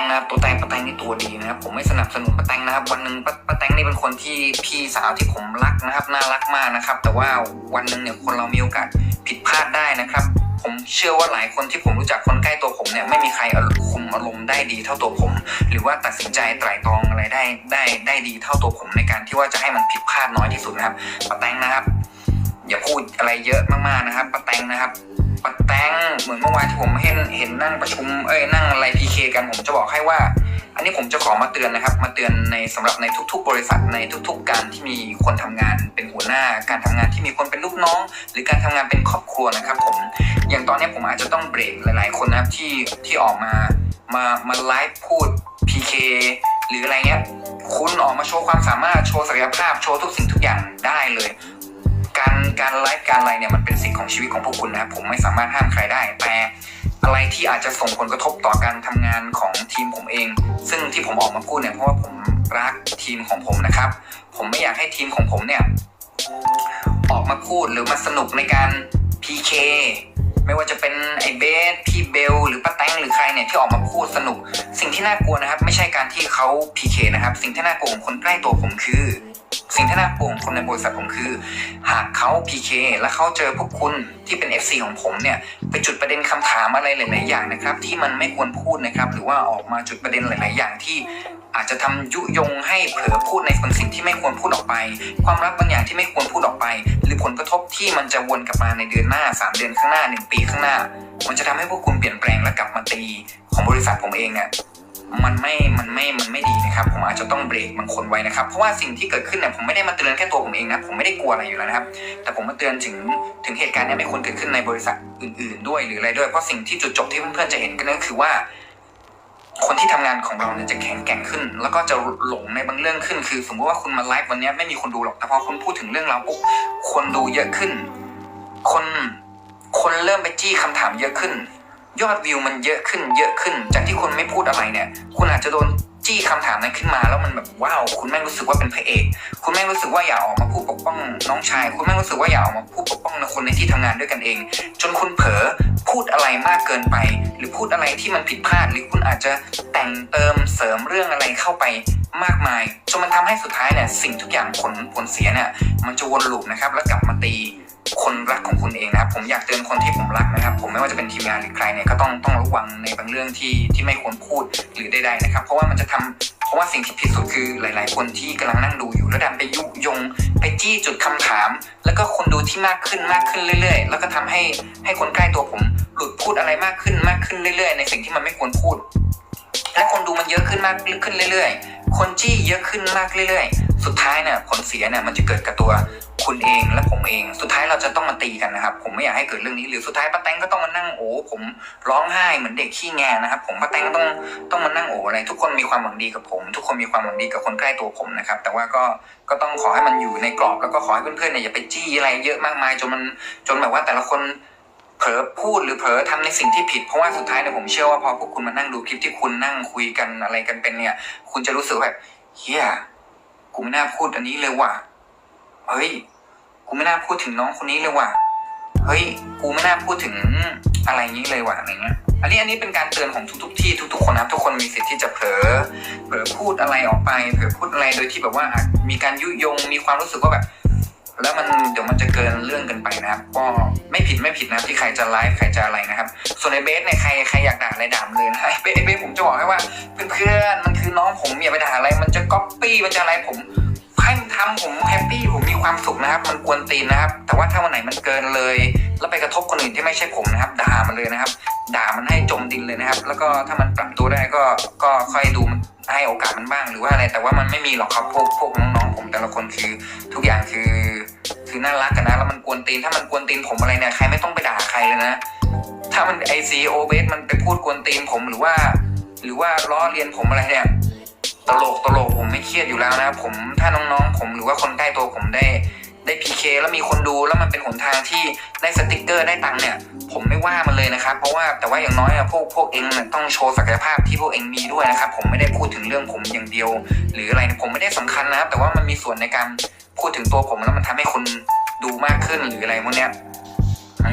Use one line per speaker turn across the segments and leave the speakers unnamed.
งนะครับตัวแตงป้าแตงนี่ตัวดีนะครับ ผมไม่สนับสนุนป้าแตงนะครับ วันหนึ่งป้าป้าแตงนี่เป็นคนที่พี่สาวที่ผมรักนะครับ น่ารักมากนะครับ แต่ว่าวันหนึ่งเนี่ยคนเรามีโอกาสผิดพลาดได้นะครับ ผมเชื่อว่าหลายคนที่ผมรู้จักคนใกล้ตัวผมเนี่ยไม่มีใครคุมอารมณ์ได้ดีเท่าตัวผม หรือว่าตัดสินใจไตร่ตรองอะไรได้ได้ได้ดีเท่าตัวผมในการที่ว่าจะให้มันผิดพลาดน้อยที่สุดนะครับป้าแตงนะครับอย่าพูดอะไรเยอะมากๆนะครับป้าแตงนะครับ ป้าแตงเหมือนเมื่อวานที่ผมเห็นเห็นนั่งประชุมเอ้ยนั่งไรพีเคกันผมจะบอกให้ว่า อันนี้ผมจะขอมาเตือนนะครับ มาเตือนในสำหรับในทุก ๆ บริษัทในทุก ๆ การที่มีคนทำงานเป็นหัวหน้า การทำงานที่มีคนเป็นลูกน้อง หรือการทำงานเป็นครอบครัวนะครับ ผมอย่างตอนนี้ผมอาจจะต้องเบรกหลาย ๆ คนนะครับที่ที่ออกมามามาไลฟ์พูด PK หรืออะไรเงี้ยคุณออกมาโชว์ความสามารถโชว์ศักยภาพโชว์ทุกสิ่งทุกอย่างได้เลย การการไลฟ์การอะไรเนี่ยมันเป็นสิทธิ์ของชีวิตของพวกคุณนะครับผมไม่สามารถห้ามใครได้ แต่อะไรที่อาจจะส่งผลกระทบต่อการทำงานของทีมผมเอง ซึ่งที่ผมออกมาพูดเนี่ยเพราะว่าผมรักทีมของผมนะครับ ผมไม่อยากให้ทีมของผมเนี่ยออกมาพูดหรือมาสนุกในการ PK ไม่ว่าจะเป็นไอเบสพี่เบล หรือป้าแตงหรือใครเนี่ยที่ออกมาพูดสนุก สิ่งที่น่ากลัวนะครับ ไม่ใช่การที่เขา PK นะครับ สิ่งที่น่ากลัวของคนใกล้ตัวผมคือ สิ่งที่น่ากลัวของคนในบริษัทผมคือ หากเขา PK แล้วเขาเจอพวกคุณที่เป็น FC ของผมเนี่ยไปจุดประเด็นคำถามอะไรหลาย ๆ อย่างนะครับ ที่มันไม่ควรพูดนะครับ หรือว่าออกมาจุดประเด็นหลาย ๆ อย่างที่อาจจะทำยุยงให้เผลอพูดในคนสิ่งที่ไม่ควรพูดออกไป ความรักบางอย่างที่ไม่ควรพูดออกไป หรือผลกระทบที่มันจะวนกลับมาในเดือนหน้า 3 เดือนข้างหน้า 1 ปีข้างหน้า มันจะทำให้พวกคุณเปลี่ยนแปลงและกลับมาตีของบริษัทผมเองเนี่ย มันไม่ มันไม่ มันไม่ดีนะครับ ผมอาจจะต้องเบรกบางคนไว้นะครับ เพราะว่าสิ่งที่เกิดขึ้นเนี่ยผมไม่ได้มาเตือนแค่ตัวผมเองนะ ผมไม่ได้กลัวอะไรอยู่แล้วนะครับ แต่ผมมาเตือนถึง ถึงเหตุการณ์นี้ไม่ควรเกิดขึ้นในบริษัทอื่น ๆ ด้วยหรืออะไรด้วย เพราะสิ่งที่จุดจบที่เพื่อนๆจะเห็นกันก็คือว่า คนที่ทำงานของเราเนี่ยจะแข็งแกร่งขึ้น แล้วก็จะหลงในบางเรื่องขึ้น คือ สมมติว่าคุณมาไลฟ์วันนี้ไม่มีคนดูหรอก แต่พอคุณพูดถึงเรื่องเราปุ๊บ คนดูเยอะขึ้น คน คนเริ่มไปจี้คำถามเยอะขึ้น ยอดวิวมันเยอะขึ้นเยอะขึ้น จากที่คุณไม่พูดอะไรเนี่ย คุณอาจจะโดนจี้คำถามนั้นขึ้นมาแล้วมันแบบว้าวคุณแม่รู้สึกว่าเป็นพระเอก คุณแม่รู้สึกว่าอยากออกมาพูดปกป้องน้องชาย คุณแม่รู้สึกว่าอยากออกมาพูดปกป้องคนในที่ทำงานด้วยกันเอง จนคุณเผลอพูดอะไรมากเกินไป หรือพูดอะไรที่มันผิดพลาด หรือคุณอาจจะแต่งเติมเสริมเรื่องอะไรเข้าไปมากมายจนมันทำให้สุดท้ายเนี่ยสิ่งทุกอย่างผลผลเสียเนี่ยมันจะวนลูปนะครับแล้วกลับมาตี คนรักของคุณเองนะครับ ผมอยากเตือนคนที่ผมรักนะครับ ผมไม่ว่าจะเป็นทีมงานหรือใครเนี่ยก็ต้องต้องระวังในบางเรื่องที่ที่ไม่ควรพูดหรือใดๆนะครับ เพราะว่ามันจะทำเพราะว่าสิ่งที่ผิดสุดคือหลาย ๆ คนที่กำลังนั่งดูอยู่แล้วดันไปยุยง ไปจี้จุดคำถาม แล้วก็คนดูที่มากขึ้นมากขึ้นเรื่อย ๆ แล้วก็ทำให้ให้คนใกล้ตัวผมหลุดพูดอะไรมากขึ้นมากขึ้นเรื่อย ๆ ในสิ่งที่มันไม่ควรพูดและคนดูมันเยอะขึ้นมากขึ้นเรื่อย ๆ คนจี้เยอะขึ้นมากเรื่อย ๆ สุดท้ายเนี่ยผลเสียเนี่ยมันจะเกิดกับตัวคุณเองและผมเอง สุดท้ายเราจะต้องมาตีกันนะครับ ผมไม่อยากให้เกิดเรื่องนี้หรือสุดท้ายป้าแตงก็ต้องมานั่งโอ้ผมร้องไห้เหมือนเด็กขี้แงนะครับผมป้าแตงก็ต้องต้องมานั่งโอ้อะไร ทุกคนมีความหวังดีกับผม ทุกคนมีความหวังดีกับคนใกล้ตัวผมนะครับ แต่ว่าก็ก็ต้องขอให้มันอยู่ในกรอบแล้วก็ขอให้เพื่อนๆเนี่ยอย่าไปจี้อะไรเยอะมากมายจนมันจนแบบว่าแต่ละคนเผลอพูดหรือเผลอทำในสิ่งที่ผิดเพราะว่าสุดท้ายเนี่ยผมเชื่อว่าพอพวกคุณมานั่งดูคลิปที่คุณนั่งคุยกันอะไรกันเป็นเนี่ย คุณจะรู้สึกแบบเฮีย กูไม่น่าพูดอันนี้เลยว่ะ เฮ้ย กูไม่น่าพูดถึงน้องคนนี้เลยว่ะ เฮ้ย กูไม่น่าพูดถึงอะไรนี้เลยว่ะอะไรเงี้ย อันนี้อันนี้เป็นการเตือนของทุก ๆ ที่ทุก ๆ คนนะทุกคนมีสิทธิ์ที่จะเผลอ เผลอพูดอะไรออกไป เผลอพูดอะไรโดยที่แบบว่ามีการยุยง มีความรู้สึกว่าแบบ แล้วมันเดี๋ยวมันจะเกินเรื่องเกันไปนะครับก็ไม่ผิดไม่ผิดนะครับที่ใครจะไลฟ์ใครจะอะไรนะครับ ส่วนไอเบสเนี่ยใครใครอยากด่าอะไรด่ามเลยนะไอเบสเบสผมจะบอกให้ว่าเพื่อนๆมันคือน้องผมอย่าไปด่าอะไรมัน ก๊อปปี้มันจะอะไรผมให้มันทำผมแฮปปี้ผมมีความสุขนะครับ มันกวนตีนนะครับ แต่ว่าถ้าวันไหนมันเกินเลย แล้วไปกระทบคนอื่นที่ไม่ใช่ผมนะครับ ด่ามันเลยนะครับ ด่ามันให้จมดินเลยนะครับ แล้วก็ถ้ามันปรับตัวได้ก็ก็ค่อยดูให้โอกาสมันบ้างหรือว่าอะไร แต่ว่ามันไม่มีหรอกครับพวกพวกน้องๆผมแต่ละคนคือทุกอย่างคือคือน่ารักกันนะแล้วมันกวนตีนถ้ามันกวนตีนผมอะไรเนี่ยใครไม่ต้องไปด่าใครเลยนะ ถ้ามันไอซีโอเบสมันไปพูดกวนตีนผมหรือว่า หรือว่าล้อเลียนผมอะไรเนี่ย ตลกตลกผมไม่เครียดอยู่แล้วนะครับผมถ้าน้องๆ ผมหรือว่าคนใกล้ตัวผมได้ได้พีเคแล้วมีคนดูแล้วมันเป็นหนทางที่ได้สติกเกอร์ได้ตังค์เนี่ย ผมไม่ว่ามันเลยนะครับ เพราะว่าแต่ว่าอย่างน้อยอะพวกพวกเองต้องโชว์ศักยภาพที่พวกเองมีด้วยนะครับ ผมไม่ได้พูดถึงเรื่องผมอย่างเดียว หรืออะไรผมไม่ได้สำคัญนะครับแต่ว่ามันมีส่วนในการพูดถึงตัวผมแล้วมันทำให้คนดูมากขึ้นหรืออะไรพวกเนี้ยอ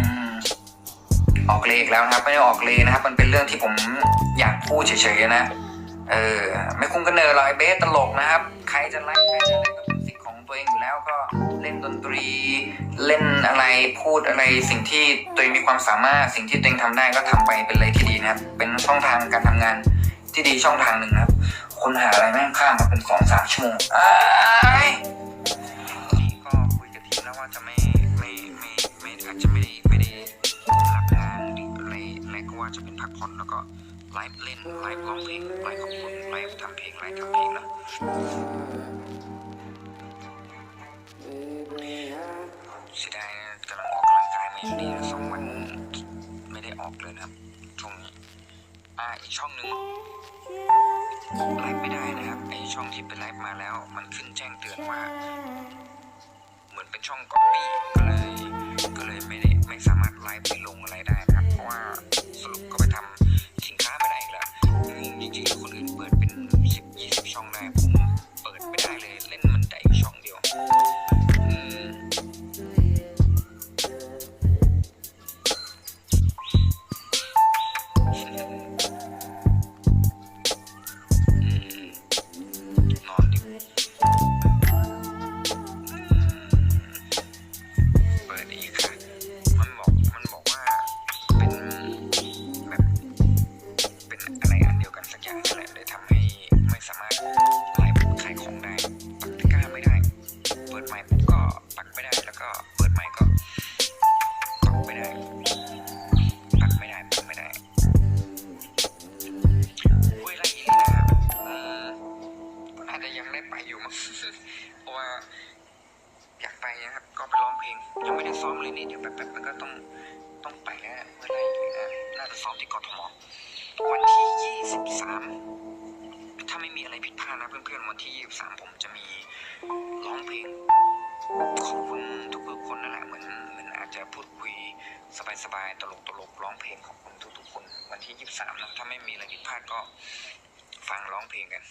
ออกเลขแล้วนะครับ ไม่ได้ออกเลนะครับ มันเป็นเรื่องที่ผมอยากพูดเฉยๆนะ เออ ไม่คุ้มกันเนอหรอกไอเบสตลกนะครับ ใครจะไลฟ์ใครจะอะไรก็เป็นสิทธิ์ของตัวเองอยู่แล้วก็เล่นดนตรี เล่นอะไรพูดอะไรสิ่งที่ตัวเองมีความสามารถสิ่งที่ตัวเองทำได้ก็ทำไปเป็นอะไรที่ดีนะครับ เป็นช่องทางการทำงานที่ดีช่องทางหนึ่งนะครับ คนหาอะไรแม่งข้ามมาเป็นสองสามชั่วโมงอ้ก็คุยกับทีมแล้วว่าจะไม่ไม่ไม่ไม่อาจจะไม่ได้ไม่ได้รับงานหรืออะไรอะไรก็ว่าจะเป็นพักผ่อนแล้วก็ ไลฟ์เล่นไลฟ์ร้องเพลงไลฟ์ขอบคุณไลฟ์ทำเพลงไลฟ์ทำเพลงนะเสียดายกำลังออกกำลังกายมาอยู่นี่สองวันไม่ได้ออกเลยนะครับช่วงนี้อ่าอีกช่องหนึ่งไลฟ์ไม่ได้นะครับไอช่องที่เป็นไลฟ์มาแล้ว มันขึ้นแจ้งเตือนว่า เหมือนเป็นช่องก๊อปปี้ก็เลยก็เลยไม่ได้ไม่สามารถไลฟ์ไปลงอะไรได้ ได้ซ้อมเลยนี่เดี๋ยวแป๊บๆมันก็ต้องต้องไปแล้วเมื่อไหรอยู่นะน่าจะซ้อมที่กทมวันที่ 23 ถ้าไม่มีอะไรผิดพลาดนะเพื่อนๆวันที่ 23 ผมจะมีร้องเพลงขอบคุณทุกๆคนนั่นแหละเหมือนเหมือนอาจจะพูดคุยสบายๆตลกๆร้องเพลงขอบคุณทุกๆคน วันที่ 23นะถ้าไม่มีอะไรผิดพลาดก็ฟังร้องเพลงกัน